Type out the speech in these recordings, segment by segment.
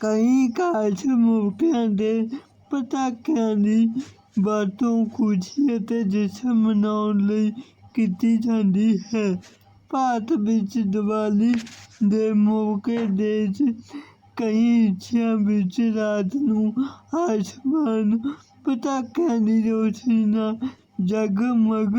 ਕਈ ਖਾਸ ਮੌਕਿਆਂ ਦੇ ਪਟਾਕਿਆਂ ਦੀ ਵਰਤੋਂ ਖੁਸ਼ੀ ਅਤੇ ਜਸ਼ਨ ਮਨਾਉਣ ਲਈ ਕੀਤੀ ਜਾਂਦੀ ਹੈ। ਭਾਰਤ ਵਿੱਚ ਦੀਵਾਲੀ ਦੇ ਮੌਕੇ ਦੇਸ਼ ਕਈ ਹਿੱਸਿਆਂ ਵਿੱਚ ਰਾਤ ਨੂੰ ਆਸਮਾਨ ਪਟਾਕਿਆਂ ਦੀ ਰੋਸ਼ਨੀ ਨਾਲ ਜਗਮਗ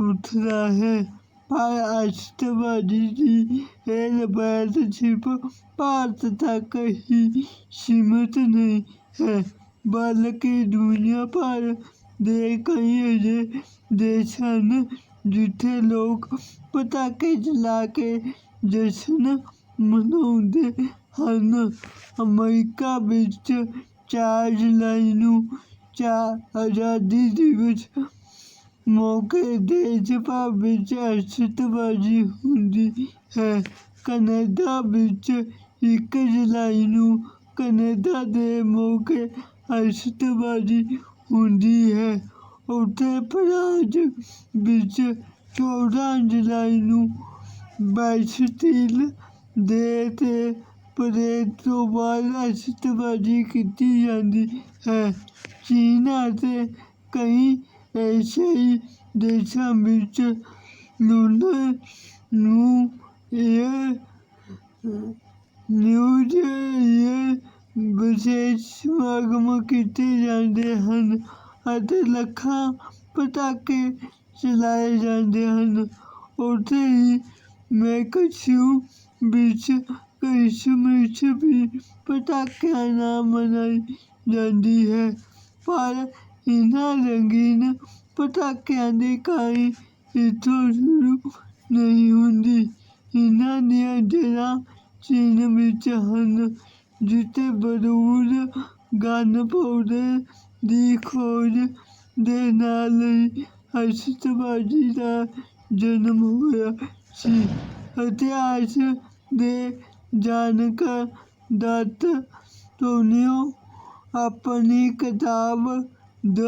ਉੱਠਦਾ ਹੈ। ਪਰ ਦੀ ਇਹ ਰਵਾਇਤ ਸਿਰਫ ਭਾਰਤ ਤੱਕ ਹੀ ਸੀਮਿਤ ਨਹੀਂ ਹੈ, ਬਲਕਿ ਦੁਨੀਆ ਭਰ ਦੇ ਕਈ ਅਜਿਹੇ ਦੇਸ਼ ਹਨ ਜਿੱਥੇ ਲੋਕ ਪਟਾਕੇ ਚਲਾ ਕੇ ਜਸ਼ਨ ਮਨਾਉਂਦੇ ਹਨ। ਅਮਰੀਕਾ ਵਿੱਚ ਚਾਰ ਜੁਲਾਈ ਨੂੰ ਚਾ ਆਜ਼ਾਦੀ ਦਿਵਸ ਮੌਕੇ ਦੇਸ਼ ਭਰ ਵਿੱਚ ਆਤਿਸ਼ਬਾਜ਼ੀ ਹੁੰਦੀ ਹੈ। ਕਨੇਡਾ ਵਿੱਚ ਇੱਕ ਜੁਲਾਈ ਨੂੰ ਕਨੇਡਾ ਦੇ ਮੌਕੇ ਆਤਿਸ਼ਬਾਜ਼ੀ ਹੁੰਦੀ ਹੈ। ਉੱਥੇ ਫਰਾਂਸ ਵਿੱਚ ਚੌਦਾਂ ਜੁਲਾਈ ਨੂੰ ਬਾਸਟੀਲ ਡੇ ਤੇ ਪਰੇਡ ਤੋਂ ਬਾਅਦ ਆਤਿਸ਼ਬਾਜ਼ੀ ਕੀਤੀ ਜਾਂਦੀ ਹੈ। ਚੀਨ ਅਤੇ ਕਈ ਏਸ਼ੀਆਈ ਦੇਸ਼ਾਂ ਵਿੱਚ lunar new year new year ਵਿਸ਼ੇਸ਼ ਸਮਾਗਮ ਕੀਤੇ ਜਾਂਦੇ ਹਨ ਅਤੇ ਲੱਖਾਂ ਪਟਾਕੇ ਚਲਾਏ ਜਾਂਦੇ ਹਨ ਉੱਥੇ ਹੀ ਮੈਕਸੀਕੋ ਵਿੱਚ ਕ੍ਰਿਸਮਸ ਵੀ ਪਟਾਕਿਆਂ ਨਾਲ ਮਨਾਈ ਜਾਂਦੀ ਹੈ ਪਰ ਇਹਨਾਂ ਰੰਗੀਨ ਪਟਾਕਿਆਂ ਦੀ ਕਾਈ ਇੱਥੋਂ ਸ਼ੁਰੂ ਨਹੀਂ ਹੁੰਦੀ। ਇਹਨਾਂ ਦੀਆਂ ਜੜ੍ਹਾਂ ਚੀਨ ਵਿੱਚ ਹਨ, ਜਿੱਥੇ ਬਰੂਦ ਗਨ ਪਾਊਡਰ ਦੀ ਖੋਜ ਦੇ ਨਾਲ ਹੀ ਆਤਿਸ਼ਬਾਜ਼ੀ ਦਾ ਜਨਮ ਹੋਇਆ ਸੀ। ਇਤਿਹਾਸ ਦੇ ਜਾਣਕਾਰ ਡਾਟ ਟੋਨੀਓ ਆਪਣੀ ਕਿਤਾਬ ਦ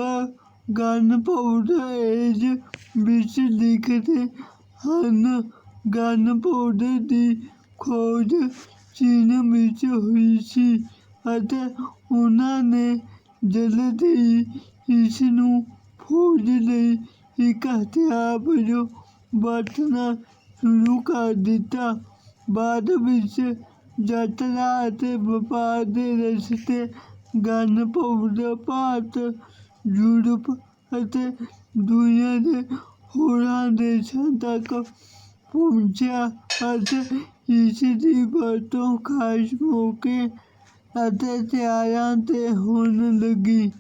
ਗਨਪਾਊਡਰ ਏਜ ਵਿੱਚ ਲਿਖਦੇ ਹਨ। ਗਨਪਾਊਡਰ ਦੀ ਖੋਜ ਚੀਨ ਵਿੱਚ ਹੋਈ ਸੀ ਅਤੇ ਉਹਨਾਂ ਨੇ ਜਲਦ ਹੀ ਇਸ ਨੂੰ ਫੌਜ ਲਈ ਇੱਕ ਹਥਿਆਰ ਵਜੋਂ ਵਰਤਣਾ ਸ਼ੁਰੂ ਕਰ ਦਿੱਤਾ। ਬਾਅਦ ਵਿੱਚ ਯਾਤਰਾ ਅਤੇ ਵਪਾਰ ਦੇ ਰਸਤੇ ਗਨਪਾਊਡਰ ਭਾਰਤ ਯੂਰਪ ਅਤੇ ਦੁਨੀਆ ਦੇ ਹੋਰਾਂ ਦੇਸ਼ਾਂ ਤੱਕ ਪਹੁੰਚਿਆ ਅਤੇ ਇਸ ਦੀ ਵਰਤੋਂ ਖਾਸ ਮੌਕੇ ਅਤੇ ਤਿਉਹਾਰਾਂ 'ਤੇ ਹੋਣ ਲੱਗੀ।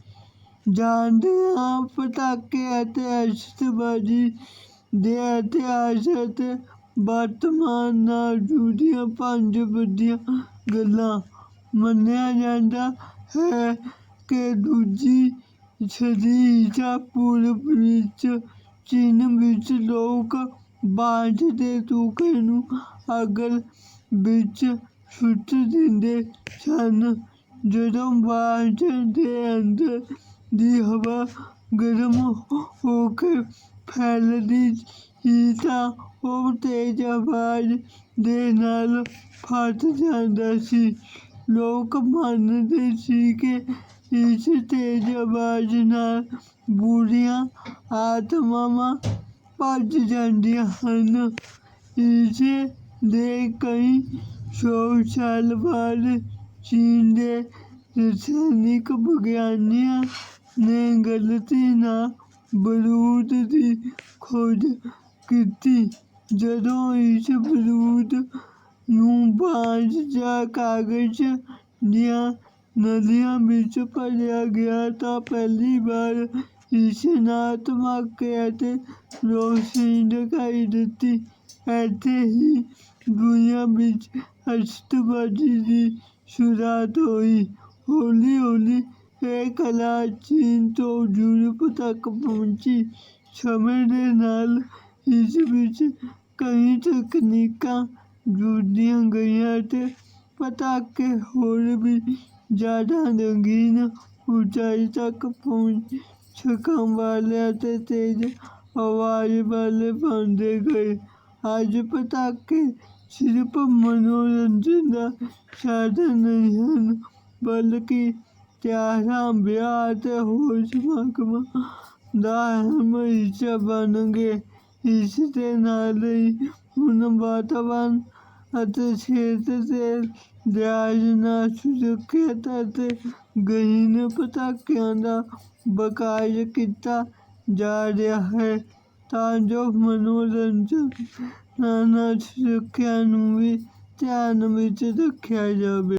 ਜਾਣਦੇ ਹਾਂ ਪਟਾਕੇ ਅਤੇ ਆਤਿਸ਼ਬਾਜ਼ੀ ਦੇ ਇਤਿਹਾਸ ਅਤੇ ਵਰਤਮਾਨ ਨਾਲ ਜੁੜੀਆਂ ਪੰਜ ਵੱਡੀਆਂ ਗੱਲਾਂ ਮੰਨਿਆ ਜਾਂਦਾ ਹੈ ਕਿ ਦੂਜੀ ਸਦੀ ਈਸਾ ਪੂਰਬ ਵਿੱਚ ਚੀਨ ਵਿੱਚ ਲੋਕ ਬਾਂਸ ਦੇ ਤੂਕੇ ਨੂੰ ਅੱਗ ਵਿੱਚ ਸੁੱਟ ਦਿੰਦੇ ਸਨ। ਜਦੋਂ ਬਾਂਸ ਦੇ ਅੰਦਰ ਦੀ ਹਵਾ ਗਰਮ ਹੋ ਕੇ ਫੈਲਦੀ ਸੀ ਤਾਂ ਉਹ ਤੇਜ਼ ਆਵਾਜ਼ ਦੇ ਨਾਲ ਫਟ ਜਾਂਦਾ ਸੀ। ਲੋਕ ਮੰਨਦੇ ਸੀ ਕਿ ਇਸ ਤੇਜ਼ ਆਵਾਜ਼ ਨਾਲ ਬੁਰੀਆਂ ਆਤਮਾਵਾਂ ਭੱਜ ਜਾਂਦੀਆਂ ਹਨ। ਇਸ ਦੇ ਕਈ ਸੌ ਸਾਲ ਬਾਅਦ ਚੀਨ ਦੇ ਰਸਾਇਣਿਕ ਵਿਗਿਆਨੀਆਂ ਨੇ ਗਲਤੀ ਨਾਲ ਬਰੂਦ ਦੀ ਖੋਜ ਕੀਤੀ। ਜਦੋਂ ਇਸ ਬਰੂਦ ਨੂੰ ਬਾਂਸ ਜਾਂ ਕਾਗਜ਼ ਦੀਆਂ ਨਲੀਆਂ ਵਿੱਚ ਭਰਿਆ ਗਿਆ ਤਾਂ ਪਹਿਲੀ ਵਾਰ ਇਸ ਨਾਲ ਧਮਾਕੇ ਅਤੇ ਰੌਸ਼ਨੀ ਦਿਖਾਈ ਦਿੱਤੀ ਇੱਥੇ ਹੀ ਦੁਨੀਆ ਵਿੱਚ ਆਤਿਸ਼ਬਾਜ਼ੀ ਦੀ ਸ਼ੁਰੂਆਤ ਹੋਈ ਹੌਲੀ ਹੌਲੀ ਇਹ ਕਲਾ ਚੀਨ ਤੋਂ ਯੂਰਪ ਤੱਕ ਪਹੁੰਚੀ ਸਮੇਂ ਦੇ ਨਾਲ ਇਸ ਵਿੱਚ ਕਈ ਤਕਨੀਕਾਂ ਜੁੜਦੀਆਂ ਗਈਆਂ ਅਤੇ ਪਟਾਕੇ ਹੋਰ ਵੀ ਜ਼ਿਆਦਾ ਰੰਗੀਨ ਉਚਾਈ ਤੱਕ ਪਹੁੰਚ ਸਕਣ ਵਾਲੇ ਅਤੇ ਤੇਜ਼ ਆਵਾਜ਼ ਵਾਲੇ ਬਣਦੇ ਗਏ। ਅੱਜ ਪਟਾਕੇ ਸਿਰਫ ਮਨੋਰੰਜਨ ਦਾ ਸਾਧਨ ਨਹੀਂ ਹਨ, ਬਲਕਿ ਤਿਉਹਾਰਾਂ ਵਿਆਹ ਅਤੇ ਹੋਰ ਸਮਾਗਮਾਂ ਦਾ ਅਹਿਮ ਹਿੱਸਾ ਬਣ ਗਏ ਇਸ ਦੇ ਨਾਲ ਹੀ ਹੁਣ ਵਾਤਾਵਰਨ ਅਤੇ ਸਿਹਤ ਦੇ ਲਿਹਾਜ਼ ਨਾਲ ਸੁਰੱਖਿਅਤ ਅਤੇ ਗਹੀਨ ਪਟਾਕਿਆਂ ਦਾ ਵਿਕਾਸ ਕੀਤਾ ਜਾ ਰਿਹਾ ਹੈ ਤਾਂ ਜੋ ਮਨੋਰੰਜਨ ਨਾਲ ਸੁਰੱਖਿਆ ਨੂੰ ਵੀ ਧਿਆਨ ਵਿੱਚ ਰੱਖਿਆ ਜਾਵੇ।